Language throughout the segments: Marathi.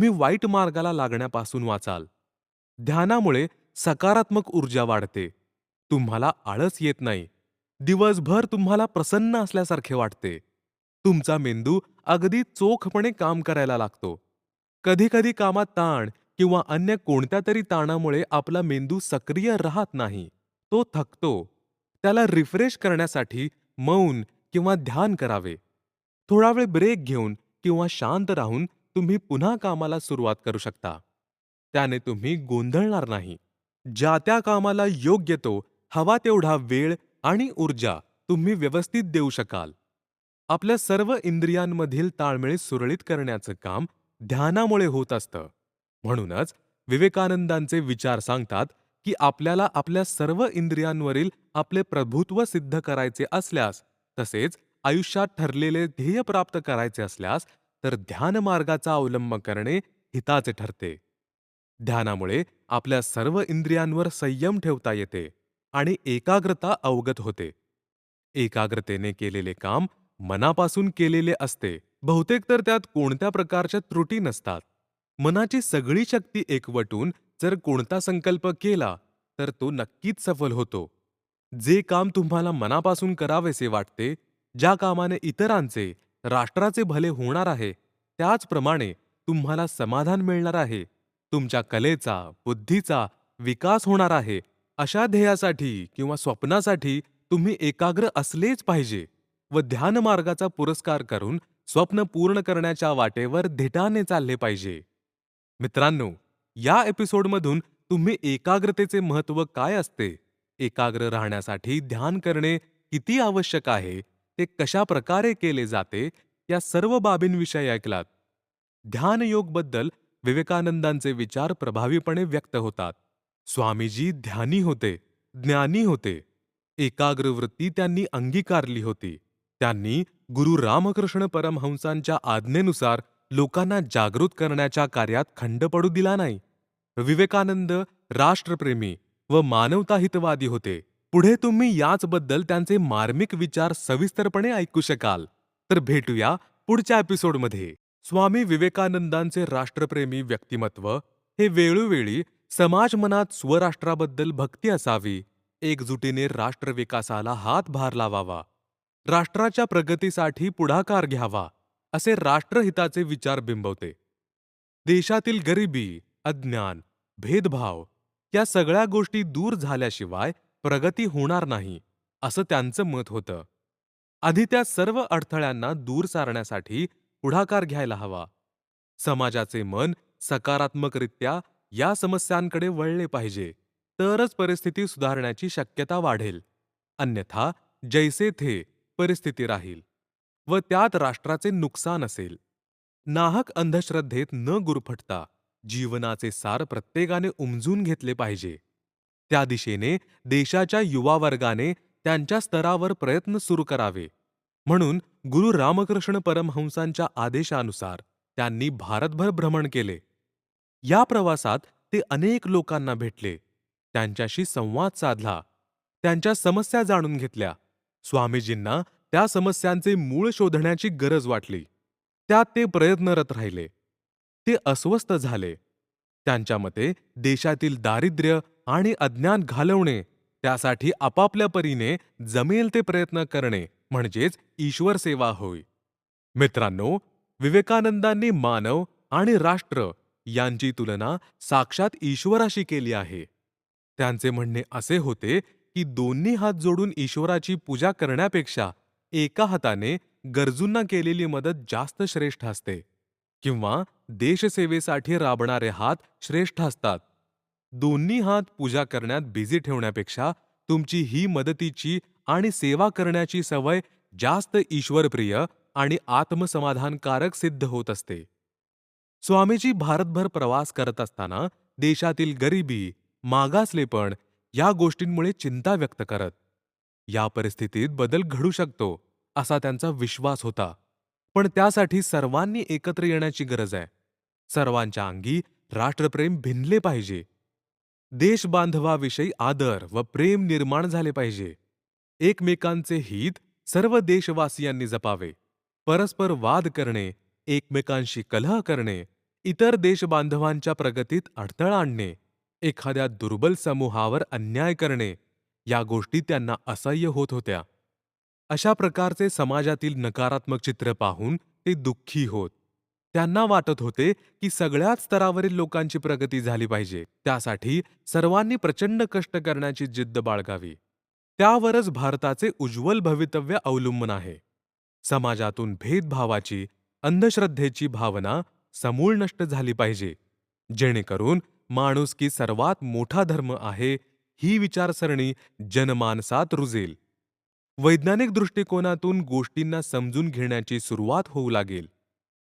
तुम्ही वाईट मार्गाला लागण्यापासून वाचाल. ध्यानामुळे सकारात्मक ऊर्जा वाढते. तुम्हाला आळस येत नाही. दिवसभर तुम्हाला प्रसन्न असल्यासारखे वाटते. तुमचा मेंदू अगदी चोखपणे काम करायला लागतो. कधीकधी कामात ताण किंवा अन्य कोणत्या तरी ताणामुळे आपला मेंदू सक्रिय राहत नाही. तो थकतो. त्याला रिफ्रेश करण्यासाठी मौन किंवा ध्यान करावे. थोडा वेळ ब्रेक घेऊन किंवा शांत राहून तुम्ही पुन्हा कामाला सुरुवात करू शकता. त्याने तुम्ही गोंधळणार नाही. ज्या त्या कामाला योग्य तो हवा तेवढा वेळ आणि ऊर्जा तुम्ही व्यवस्थित देऊ शकाल. आपल्या सर्व इंद्रियांमधील ताळमेळ सुरळीत करण्याचं काम ध्यानामुळे होत असतं. म्हणूनच विवेकानंदांचे विचार सांगतात की आपल्याला आपल्या सर्व इंद्रियांवरील आपले प्रभुत्व सिद्ध करायचे असल्यास तसेच आयुष्यात ठरलेले ध्येय प्राप्त करायचे असल्यास तर ध्यान मार्गाचा अवलंब करणे हिताचे ठरते. ध्यानामुळे आपल्या सर्व इंद्रियांवर संयम ठेवता येते आणि एकाग्रता अवगत होते. एकाग्रतेने केलेले काम मनापासून केलेले असते. बहुतेक तर त्यात कोणत्या प्रकारच्या त्रुटी नसतात. मनाची सगळी शक्ती एकवटून जर कोणता संकल्प केला तर तो नक्कीच सफल होतो. जे काम तुम्हाला मनापासून करावेसे वाटते ज्या कामाने इतरांचे राष्ट्राचे भले होणार आहे त्याचप्रमाणे तुम्हाला समाधान मिळणार आहे तुमच्या कलेचा बुद्धीचा विकास होणार आहे अशा ध्येयासाठी किंवा स्वप्नासाठी तुम्ही एकाग्र असलेच पाहिजे व ध्यान मार्गाचा पुरस्कार करून स्वप्न पूर्ण करण्याच्या वाटेवर धिटाने चालले पाहिजे. मित्रांनो या एपिसोडमधून तुम्ही एकाग्रतेचे महत्त्व काय असते? एकाग्र राहण्यासाठी ध्यान करणे किती आवश्यक आहे? ते कशा प्रकारे केले जाते या सर्व बाबींविषयी ऐकलात. ध्यानयोगबद्दल विवेकानंदांचे विचार प्रभावीपणे व्यक्त होतात. स्वामीजी ध्यानी होते ज्ञानी होते. एकाग्र वृत्ती त्यांनी अंगीकारली होती. त्यांनी गुरु रामकृष्ण परमहंसांच्या आज्ञेनुसार लोकांना जागृत करण्याच्या कार्यात खंड पडू दिला नाही. विवेकानंद राष्ट्रप्रेमी व मानवताहितवादी होते. पुढे तुम्ही याचबद्दल त्यांचे मार्मिक विचार सविस्तरपणे ऐकू शकाल. तर भेटूया पुढच्या एपिसोडमध्ये. स्वामी विवेकानंदांचे राष्ट्रप्रेमी व्यक्तिमत्व हे वेळोवेळी समाज मनात स्वराष्ट्राबद्दल भक्ती असावी. एकजुटीने राष्ट्रविकासाला हातभार लावावा. राष्ट्राच्या प्रगतीसाठी पुढाकार घ्यावा असे राष्ट्रहिताचे विचार बिंबवते. देशातील गरिबी अज्ञान भेदभाव या सगळ्या गोष्टी दूर झाल्याशिवाय प्रगती होणार नाही असं त्यांचं मत होतं. आधी त्या सर्व अडथळ्यांना दूर सारण्यासाठी पुढाकार घ्यायला हवा. समाजाचे मन सकारात्मकरित्या या समस्यांकडे वळले पाहिजे तरच परिस्थिती सुधारण्याची शक्यता वाढेल. अन्यथा जैसे थे परिस्थिती राहील व त्यात राष्ट्राचे नुकसान असेल. नाहक अंधश्रद्धेत न गुरफटता जीवनाचे सार प्रत्येकाने उमजून घेतले पाहिजे. त्या दिशेने देशाच्या युवा वर्गाने त्यांच्या स्तरावर प्रयत्न सुरू करावे. म्हणून गुरु रामकृष्ण परमहंसांच्या आदेशानुसार त्यांनी भारतभर भ्रमण केले. या प्रवासात ते अनेक लोकांना भेटले. त्यांच्याशी संवाद साधला. त्यांच्या समस्या जाणून घेतल्या. स्वामीजींना त्या समस्यांचे मूळ शोधण्याची गरज वाटली. त्यात ते प्रयत्नरत राहिले. ते अस्वस्थ झाले. त्यांच्या मते देशातील दारिद्र्य आणि अज्ञान घालवणे त्यासाठी आपापल्या परीने जमेल ते प्रयत्न करणे म्हणजेच ईश्वर सेवा होय. मित्रांनो विवेकानंदांनी मानव आणि राष्ट्र यांची तुलना साक्षात ईश्वराशी केली आहे. त्यांचे म्हणणे असे होते की दोन्ही हात जोडून ईश्वराची पूजा करण्यापेक्षा एका हाताने गरजूंना केलेली मदत जास्त श्रेष्ठ असते किंवा देशसेवेसाठी राबणारे हात श्रेष्ठ असतात. दोन्ही हात पूजा करण्यात बिझी ठेवण्यापेक्षा तुमची ही मदतीची आणि सेवा करण्याची सवय जास्त ईश्वरप्रिय आणि आत्मसमाधानकारक सिद्ध होत असते. स्वामीजी भारतभर प्रवास करत असताना देशातील गरिबी मागासलेपण या गोष्टींमुळे चिंता व्यक्त करत. या परिस्थितीत बदल घडू शकतो असा त्यांचा विश्वास होता. पण त्यासाठी सर्वांनी एकत्र येण्याची गरज आहे. सर्वांच्या अंगी राष्ट्रप्रेम भिनले पाहिजे. देशबांधवाविषयी आदर व प्रेम निर्माण झाले पाहिजे. एकमेकांचे हित सर्व देशवासियांनी जपावे. परस्पर वाद करणे एकमेकांशी कलह करणे इतर देशबांधवांच्या प्रगतीत अडथळा आणणे एखाद्या दुर्बल समूहावर अन्याय करणे या गोष्टी त्यांना असह्य होत होत्या. अशा प्रकारचे समाजातील नकारात्मक चित्र पाहून ते दुःखी होत. त्यांना वाटत होते की सगळ्याच स्तरावरील लोकांची प्रगती झाली पाहिजे. त्यासाठी सर्वांनी प्रचंड कष्ट करण्याची जिद्द बाळगावी. त्यावरच भारताचे उज्ज्वल भवितव्य अवलंबून आहे. समाजातून भेदभावाची अंधश्रद्धेची भावना समूळ नष्ट झाली पाहिजे. जेणेकरून माणुसकी सर्वात मोठा धर्म आहे ही विचारसरणी जनमानसात रुजेल. वैज्ञानिक दृष्टिकोनातून गोष्टींना समजून घेण्याची सुरुवात होऊ लागेल.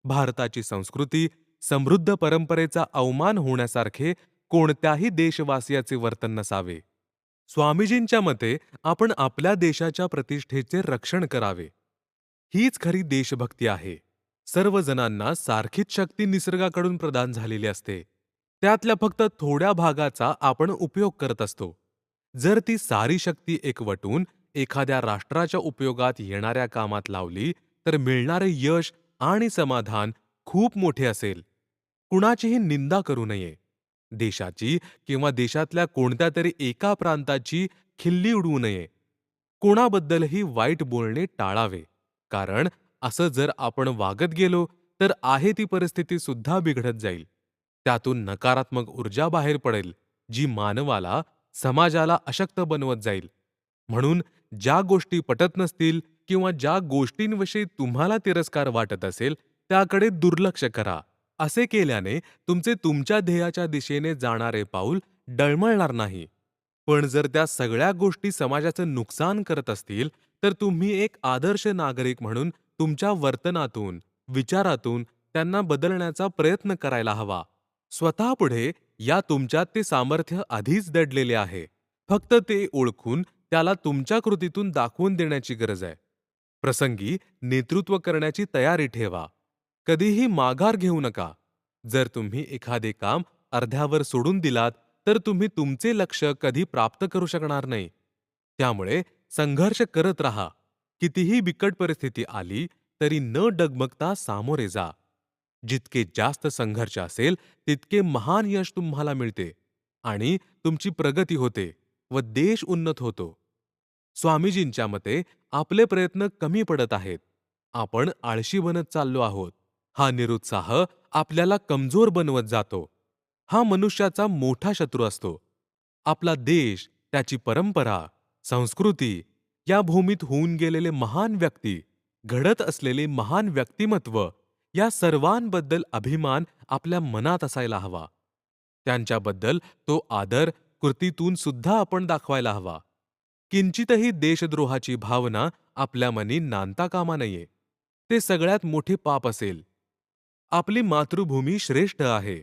भारताची संस्कृती समृद्ध परंपरेचा अवमान होण्यासारखे कोणत्याही देशवासियाचे वर्तन नसावे. स्वामीजींच्या मते आपण आपल्या देशाच्या प्रतिष्ठेचे रक्षण करावे. हीच खरी देशभक्ती आहे. सर्व जणांना सारखीच शक्ती निसर्गाकडून प्रदान झालेली असते. त्यातल्या फक्त थोड्या भागाचा आपण उपयोग करत असतो. जर ती सारी शक्ती एकवटून एखाद्या राष्ट्राच्या उपयोगात येणाऱ्या कामात लावली तर मिळणारे यश आणि समाधान खूप मोठे असेल. कुणाचीही निंदा करू नये. देशाची किंवा देशातल्या कोणत्या तरी एका प्रांताची खिल्ली उडवू नये. कोणाबद्दलही वाईट बोलणे टाळावे. कारण असं जर आपण वागत गेलो तर आहे ती परिस्थिती सुद्धा बिघडत जाईल. त्यातून नकारात्मक ऊर्जा बाहेर पडेल जी मानवाला समाजाला अशक्त बनवत जाईल. म्हणून ज्या गोष्टी पटत नसतील किंवा ज्या गोष्टींविषयी तुम्हाला तिरस्कार वाटत असेल त्याकडे दुर्लक्ष करा. असे केल्याने तुमचे तुमच्या ध्येयाच्या दिशेने जाणारे पाऊल डळमळणार नाही. पण जर त्या सगळ्या गोष्टी समाजाचं नुकसान करत असतील तर तुम्ही एक आदर्श नागरिक म्हणून तुमच्या वर्तनातून विचारातून त्यांना बदलण्याचा प्रयत्न करायला हवा. स्वतःपुढे या तुमच्यात ते सामर्थ्य आधीच दडलेले आहे. फक्त ते ओळखून त्याला तुमच्या कृतीतून दाखवून देण्याची गरज आहे. प्रसंगी नेतृत्व करण्याची तयारी ठेवा. कधीही माघार घेऊ नका. जर तुम्ही एखादे काम अर्ध्यावर सोडून दिलात तर तुम्ही तुमचे लक्ष कधी प्राप्त करू शकणार नाही. त्यामुळे संघर्ष करत राहा. कितीही बिकट परिस्थिती आली तरी न डगमगता सामोरे जा. जितके जास्त संघर्ष असेल तितके महान यश तुम्हाला मिळते आणि तुमची प्रगती होते व देश उन्नत होतो. स्वामीजींच्या मते आपले प्रयत्न कमी पडत आहेत. आपण आळशी बनत चाललो आहोत. हा निरुत्साह आपल्याला कमजोर बनवत जातो. हा मनुष्याचा मोठा शत्रू असतो. आपला देश त्याची परंपरा संस्कृती या भूमीत होऊन गेलेले महान व्यक्ती घडत असलेले महान व्यक्तिमत्व या सर्वांबद्दल अभिमान आपल्या मनात असायला हवा. त्यांच्याबद्दल तो आदर कृतीतून सुद्धा आपण दाखवायला हवा. किंचितही देशद्रोहाची भावना आपल्या मनी नांदता कामा नये. ते सगळ्यात मोठे पाप असेल. आपली मातृभूमी श्रेष्ठ आहे.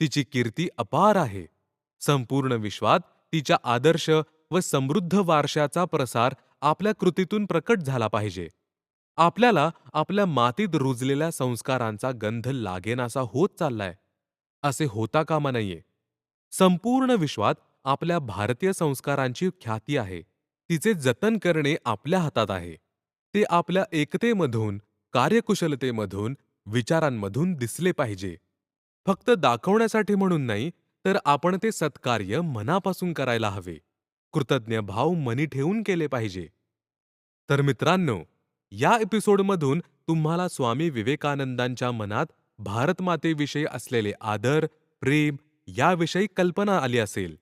तिची कीर्ती अपार आहे. संपूर्ण विश्वात तिच्या आदर्श व समृद्ध वारशाचा प्रसार आपल्या कृतीतून प्रकट झाला पाहिजे. आपल्याला आपल्या मातीत रुजलेल्या संस्कारांचा गंध लागेनासा होत चाललाय. असे होता कामा नये. संपूर्ण विश्वात आपल्या भारतीय संस्कारांची ख्याती आहे. तिचे जतन करणे आपल्या हातात आहे. ते आपल्या एकतेमधून कार्यकुशलतेमधून विचारांमधून दिसले पाहिजे. फक्त दाखवण्यासाठी म्हणून नाही तर आपण ते सत्कार्य मनापासून करायला हवे. कृतज्ञ भाव मनी ठेवून केले पाहिजे. तर मित्रांनो या एपिसोडमधून तुम्हाला स्वामी विवेकानंदांच्या मनात भारतमातेविषयी असलेले आदर प्रेम याविषयी कल्पना आली असेल.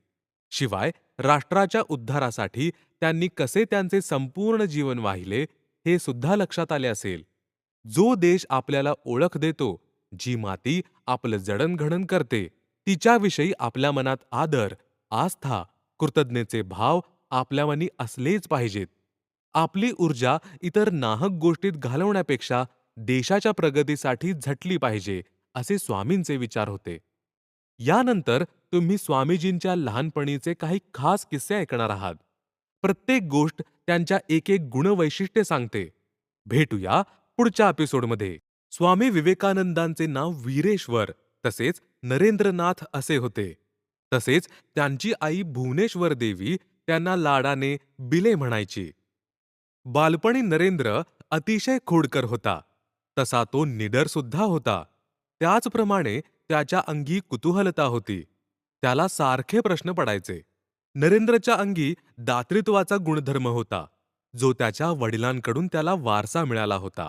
शिवाय राष्ट्राच्या उद्धारासाठी त्यांनी कसे त्यांचे संपूर्ण जीवन वाहिले हे सुद्धा लक्षात आले असेल. जो देश आपल्याला ओळख देतो जी माती आपलं जडणघडण करते तिच्याविषयी आपल्या मनात आदर आस्था कृतज्ञतेचे भाव आपल्या मनी असलेच पाहिजेत. आपली ऊर्जा इतर नाहक गोष्टीत घालवण्यापेक्षा देशाच्या प्रगतीसाठी झटली पाहिजे असे स्वामींचे विचार होते. यानंतर तुम्ही स्वामीजींच्या लहानपणीचे काही खास किस्से ऐकणार आहात. प्रत्येक गोष्ट त्यांच्या एक एक गुणवैशिष्ट्ये सांगते. भेटूया पुढच्या एपिसोडमध्ये स्वामी विवेकानंदांचे नाव वीरेश्वर तसेच नरेंद्रनाथ असे होते. तसेच त्यांची आई भुवनेश्वर देवी त्यांना लाडाने बिले म्हणायची. बालपणी नरेंद्र अतिशय खोडकर होता. तसा तो निडर सुद्धा होता. त्याचप्रमाणे त्याच्या अंगी कुतूहलता होती. त्याला सारखे प्रश्न पडायचे. नरेंद्रच्या अंगी दातृत्वाचा गुणधर्म होता जो त्याच्या वडिलांकडून त्याला वारसा मिळाला होता.